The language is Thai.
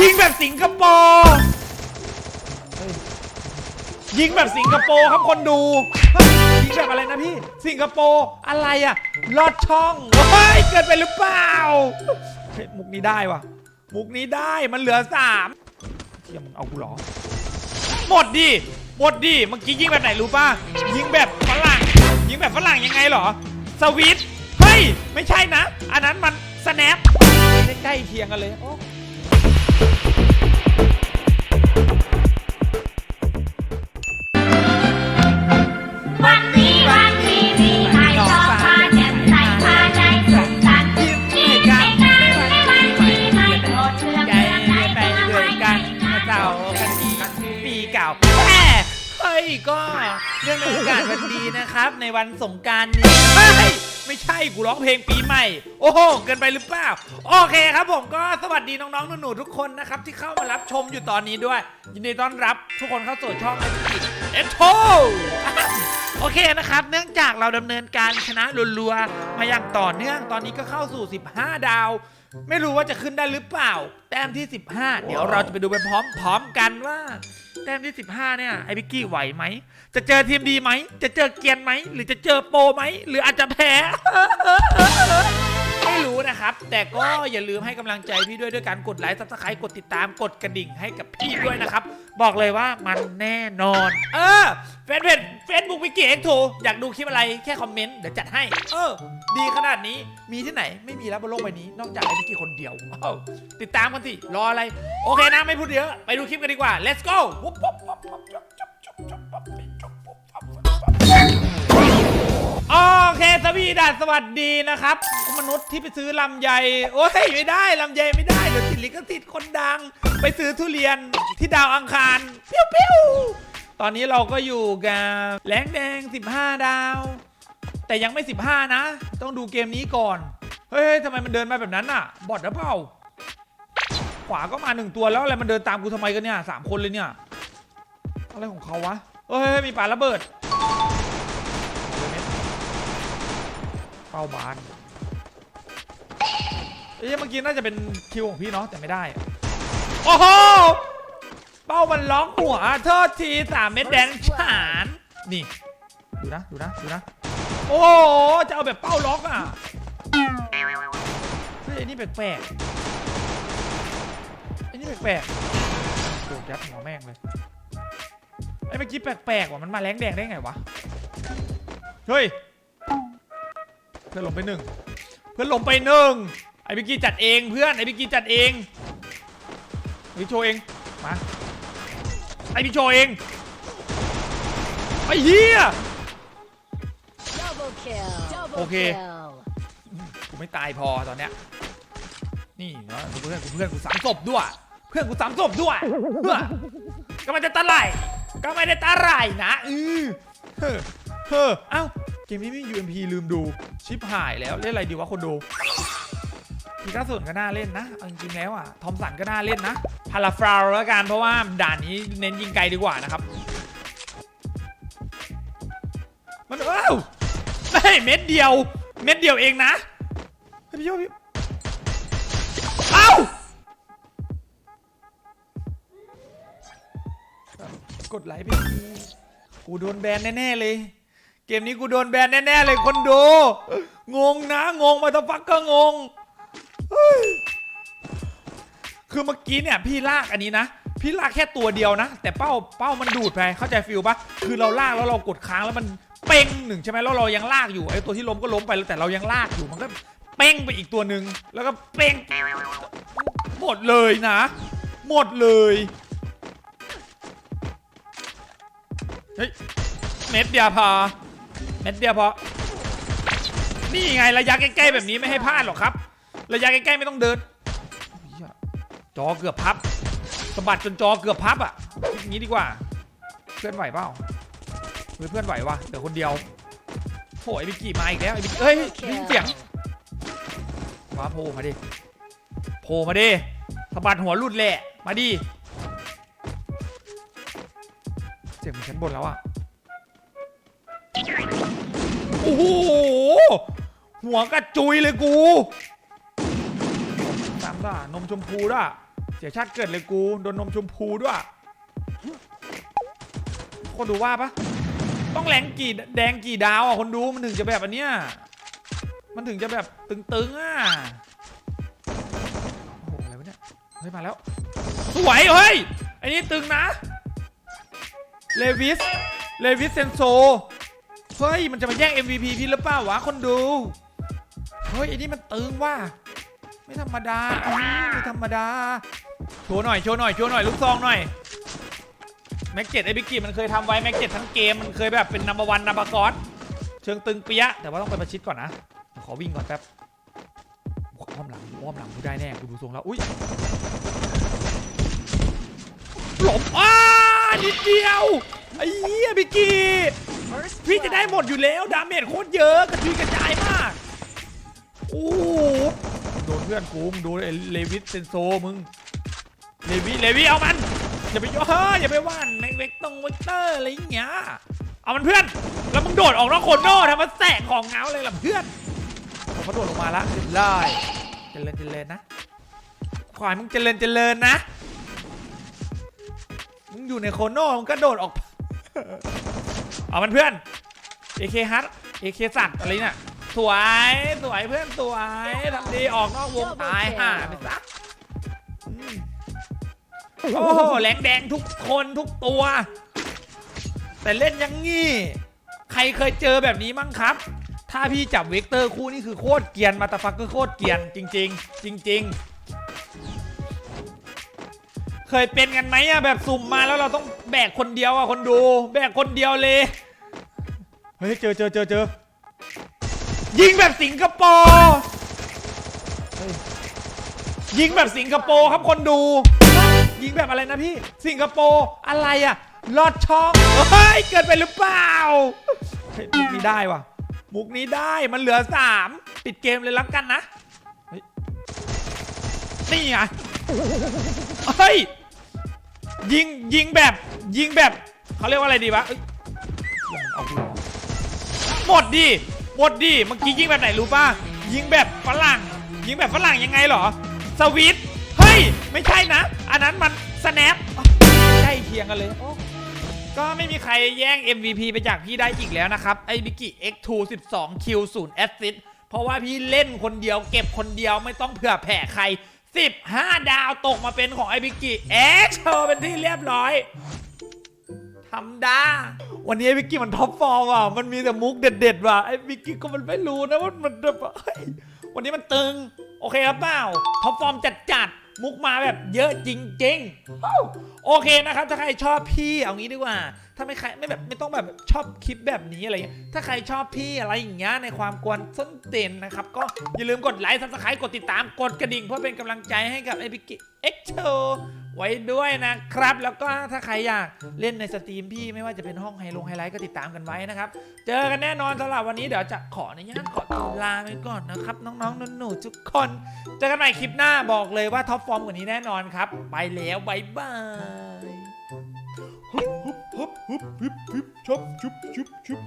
ยิงแบบสิงคโปร์ยิงแบบสิงคโปร์ครับคนดูยิงแบบอะไรนะพี่ สิงคโปร์อะไรอะลอดช่องเฮ้ยเกิดไปหรือเปล่าเฮ้ยมุกนี้ได้วะมุกนี้ได้มันเหลือสามเทียมเอากูหรอ หมดดิหมดดิเมื่อกี้ยิงแบบไหนรู้ป่ะยิงแบบฝรั่งยิงแบบฝรั่งยังไงเหรอ สวิตช์เฮ้ยไม่ใช่นะ อันนั้นมันสแนป ใกล้เคียงกันเลยโอ้วันนี้วันที่มีให้ชอบพาแจ่มใสพาใจสุขสันต์ยิ้มให้กันในวันที่ไม่โกรธเคืองใจเรื่องใดไปเด้วยกันมาเจ้ากันอีปีเก่าแหมเฮ้ยก็เรื่องในโอกาสวันดีนะครับ ในวันสงกรารนี้เฮ้ย ไม่ใช่กูร้องเพลงปีใหม่ โอ้โห เกินไปหรือเปล่า โอเคครับผมก็สวัสดีน้องๆหนูๆทุกคนนะครับ ที่เข้ามารับชมอยู่ตอนนี้ด้วย ยินดีต้อนรับทุกคนเข้าสู่ช่องเอ็นโทโอเคนะครับ เนื่องจากเราดำเนินการชนะรัวๆมาอย่างต่อเนื่องตอนนี้ก็เข้าสู่ 15 ดาว ไม่รู้ว่าจะขึ้นได้หรือเปล่า แต้มที่ 15 เดี๋ยวเราจะไปดูไปพร้อมๆกันว่า แต้มที่ 15 เนี่ย ไอ้บิกกี้ไหวไหม จะเจอทีมดีไหม จะเจอเกรียนไหม หรือจะเจอโปรไหม หรืออาจจะแพ้ไม่ รู้นะครับ แต่ก็อย่าลืมให้กำลังใจพี่ด้วยด้วยการกดไลค์ซับสไครต์กดติดตามกดกระดิ่งให้กับพี่ด้วยนะครับ บอกเลยว่ามันแน่นอน เออเฟซเพจเฟซบุ๊กวิกิเอ็กโทอยากดูคลิปอะไรแค่คอมเมนต์เดี๋ยวจัดให้ เออ ดีขนาดนี้มีที่ไหนไม่มีแล้วบนโลกใบนี้ นอกจากไอ้วิกิคนเดียวเอ้าติดตามกันสิรออะไร โอเคนะไม่พูดเยอะ ไปดูคลิปกันดีกว่า let's go วุ๊บวุ๊บวุ๊บวุ๊บวุ๊บวุ๊บวุ๊บวุ๊บ เคสวีดัสสวัสดีนะครับ มนุษย์ที่ไปซื้อลำไยโอ้ยไม่ได้ลำไยไม่ได้เดี๋ยวติดลิขสิทธิ์คนดัง ไปซื้อทุเรียนที่ดาวอังคารเปี้ยวเปี้ยวตอนนี้เราก็อยู่กับแหลงแดง 15 ดาว แต่ยังไม่ 15 นะ ต้องดูเกมนี้ก่อน เฮ้ยทำไมมันเดินมาแบบนั้นอะ บอดหรือเปล่าขวาก็มาหนึ่งตัวแล้วอะไรมันเดินตามกูทำไมกันเนี่ยสามคนเลยเนี่ยอะไรของเขาวะเฮ้ยมีปาระเบิด เป้าบานเอ้ยเมื่อกี้น่าจะเป็นคิวของพี่เนาะแต่ไม่ได้ โอ้โห เป้ามันล็อกหัวโทษทีสามเม็ดแดงฉานนี่ ดูนะ ดูนะ ดูนะ โอ้โห จะเอาแบบเป้าล็อกอะเฮ้ยไอ้นี่แปลกๆไอ้นี่แปลกๆโดดยัดหัวแม่งเลยไอ้เมื่อกี้แปลกๆว่ะมันมาแรงแดงได้ไงวะ เฮ้ย พื่อนลงไปหนึ่งเพื่อนลงไปหนึ่งไอ้บิกกี้จัดเองเพื่อนไอ้บิกกี้จัดเองพี่โชว์เองมาไอ้พี่โชว์เองไอ้เหี้ย Double kill. Double Okay. kill. กูไม่ตายพอตอนเนี้ยนี่เนาะเพื่อนกูเพื่อนกูสามศพด้วย เพื่อนกูสามศพด้วยเพื่อก็มันจะตะไหลก็ไม่ได้ตะไหลนะอือเฮ้อเฮ้อเอ้า เกมนี้ไม่มี UMP ลืมดู ชิปหายแล้ว เล่นอะไรดีวะคนดูพีก้าส่วนก็น่าเล่นนะอาจริงๆแล้วอะ ทอมสันก็น่าเล่นนะพาราฟราวแล้วกันเพราะว่าด่านนี้เน้นยิงไกลดีกว่านะครับ มันเอ้าเฮ้ยเม็ดเดียว เม็ดเดียวเองนะเฮ้ยพี่โยพี่เอ้ากดไลค์ไปทีกูโดนแบนแน่ ๆ เลย เกมนี้กูโดนแบนแน่ๆเลยคนดู งงนะ งงมาตฟักก็งง คือเมื่อกี้เนี่ยพี่ลากอันนี้นะ พี่ลากแค่ตัวเดียวนะ แต่เป้าเป้ามันดูดไปเข้าใจฟิลปะคือเราลากแล้วเรากดค้างแล้วมันเป้งหนึ่งใช่ไหมแล้วเรายังลากอยู่ไอ้ตัวที่ล้มก็ล้มไปแล้วแต่เรายังลากอยู่มันก็เป้งไปอีกตัวหนึ่งแล้วก็เป้งหมดเลยนะ หมดเลยเฮ้ยเม็ดเดียวพอ เม็ดเดียวพอ นี่ไงระยะใกล้ๆแบบนี้ไม่ให้พลาดหรอกครับ ระยะใกล้ๆไม่ต้องเดิน จอเกือบพับสะบัดจนจอเกือบพับอะอย่างนี้ดีกว่า เพื่อนไหวเปล่าเฮ้ยเพื่อนไหววะเดี๋ยวคนเดียวโหไอ้บิกกี้มาอีกแล้วไอ้บิกเอ้ยยินเสียงมาโผล่มาดิโผล่มาดิสะบัดหัวรุดแหละ มาดิเสียงมันชั้นบนแล้วอะ โห หัวกระจุยเลยกูสามด่านมชมพูด้วยเสียชาติเกิดเลยกู โดนนมชมพูด้วยคนดูว่าปะต้องแรงกี่แดงกี่ดาวอะคนดูมันถึงจะแบบอันเนี้ยมันถึงจะแบบตึงๆอะโอ้โหอะไรวะเนี่ยเฮ้ยมาแล้วสวยเฮ้ยไอ้นี่ตึงนะเลวิสเลวิสเซนโซ เฮ้ยมันจะมาแย่ง MVP พี่หรือเปล่าวะคนดู เฮ้ยไอ้นี่มันตึงว่ะไม่ธรรมดาอื้ไม่ธรรมดา โชว์หน่อย โชว์หน่อย โชว์หน่อย ลูกซองหน่อย แม็กเจ็ดไอบิกกี้มันเคยทำไว้ แม็กเจ็ดทั้งเกม มันเคยแบบเป็นนัมเบอร์วันนัมเบอร์กอสเชิงตึงเปียะ แต่ว่าต้องไปประชิดก่อนนะ ขอวิ่งก่อนแป๊บอ้อมหลังอ้อมหลังกูได้แน่กูดูทรงแล้ว อุ้ยหลบอ้านิดเดียว ไอ้เหี้ยบิกกี้ พี่จะได้หมดอยู่แล้ว ดาเมจโคตรเยอะกระจุยกระจายมากโอ้โหโดนเพื่อนกูมึงโดนไอ้เลวิสเซนโซมึงเลวิเลวิเอามันอย่าไปย่ออย่าไปว่านแม็กเวกตงเวกเตอร์อะไรอย่างเงี้ยเอามันเพื่อน แล้วมึงโดดออกนอกโคนโน่ทำมันแสกของเงาเลยล่ะเพื่อนผมเขาโดดลงมาละเรียบร้อยเจริญเจริญนะขวายมึงเจริญเจริญนะมึงอยู่ในโคโน่มึงก็โดดออก เอามันเพื่อน AK ฮัท AK สัตว์อะไรเนี่ยสวยสวยเพื่อนสวยทำดีออกนอกวงตายห่าไปซะโอ้โหแหลงแดงทุกคนทุกตัว แต่เล่นยังงี้ ใครเคยเจอแบบนี้มั้งครับ ถ้าพี่จับเวกเตอร์คู่นี่คือโคตรเกียนมาตาฟักก็โคตรเกียนจริง ๆ จริง ๆ เคยเป็นกันไหมอะแบบสุ่มมาแล้วเราต้องแบกคนเดียวอะคนดู แบกคนเดียวเลย เฮ้ยเจอเจอเจอเจอยิงแบบสิงคโปร์เฮ้ยยิงแบบสิงคโปร์ครับคนดู ยิงแบบอะไรนะพี่สิงคโปร์อะไรอะลอดช่องเฮ้ยเกิดไปหรือเปล่าเฮ้ยมุกนี้ได้ว่ะมุกนี้ได้มันเหลือสามปิดเกมเลยแล้วกันนะเฮ้ยนี่ไงเฮ้ย ยิงยิงแบบยิงแบบเขาเรียกว่าอะไรดีวะเอ้ยเดี๋ยวมันเอาหรอหมดดิหมดดิเมื่อกี้ยิงแบบไหนรู้ป่ะยิงแบบฝรั่ง ยิงแบบฝรั่งยังไงเหรอ สวิตเฮ้ย ไม่ใช่นะ อันนั้นมันสแนปใกล้เคียงกันเลยโอ้ก็ไม่มีใครแย่ง MVP ไปจากพี่ได้อีกแล้วนะครับ ไอ้บิกิ X2 12คิว0แอสซิสเพราะว่าพี่เล่นคนเดียวเก็บคนเดียวไม่ต้องเผื่อแผ่ใคร 15 ดาวตกมาเป็นของไอพิกิ X โชว์เป็นที่เรียบร้อยทำได้วันนี้ไอพิกกี้มันท็อปฟอร์มว่ะมันมีแต่มุกเด็ด ๆ ว่ะไอพิกกี้ก็มันไม่รู้นะว่ามันแบบวันนี้มันตึง โอเคครับเปล่าท็อปฟอร์มจัดๆ มุกมาแบบเยอะจริงๆ โอเคนะครับ ถ้าใครชอบพี่เอางี้ดีกว่า ถ้าไม่ใครไม่แบบไม่ต้องแบบชอบคลิปแบบนี้อะไรเงี้ยถ้าใครชอบพี่อะไรอย่างเงี้ยในความกวนส้นเต็นนะครับ ก็อย่าลืมกดไลค์ซับสไครต์กดติดตามกดกระดิ่งเพื่อเป็นกำลังใจให้กับไอพิกกี้เอ็กโช ไว้ด้วยนะครับ แล้วก็ถ้าใครอยากเล่นในสตรีมพี่ไม่ว่าจะเป็นห้องไฮลงไฮไลท์ก็ติดตามกันไว้นะครับ เจอกันแน่นอนสำหรับวันนี้เดี๋ยวจะขออนุญาตขอตัวลาไปก่อนนะครับ น้องๆหนูๆทุกคน เจอกันใหม่คลิปหน้าบอกเลยว่าท็อปฟอร์มกว่านี้แน่นอนครับ ไปแล้วบายบายฮึบฮึบฮึบฮึบฮึบชุบชุบชุบชุบ